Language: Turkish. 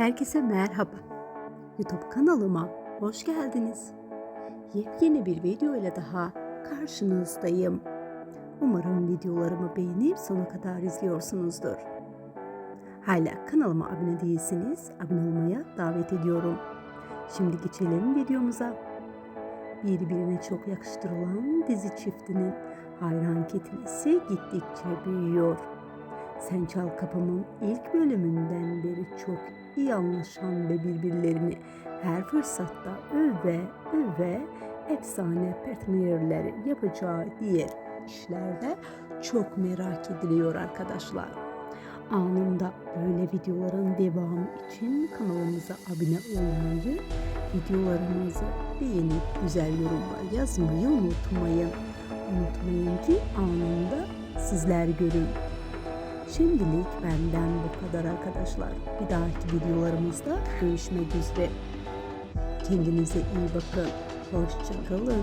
Herkese merhaba. YouTube kanalıma hoş geldiniz. Yepyeni bir video ile daha karşınızdayım. Umarım videolarımı beğenip sona kadar izliyorsunuzdur. Hala kanalıma abone değilseniz abone olmaya davet ediyorum. Şimdi geçelim videomuza. Birbirine çok yakıştırılan dizi çiftinin hayran kitlesi gittikçe büyüyor. Sen Çal Kapım'ın ilk bölümünden beri çok iyi anlaşan ve birbirlerini her fırsatta öve öve efsane partnerleri yapacağı diğer işlerde çok merak ediliyor arkadaşlar. Anında böyle videoların devamı için kanalımıza abone olmayı, videolarımızı beğenip güzel yorumlar yazmayı unutmayın. Unutmayın ki anında sizler görün. Şimdilik benden bu kadar arkadaşlar. Bir dahaki videolarımızda görüşmek üzere. Kendinize iyi bakın. Hoşçakalın.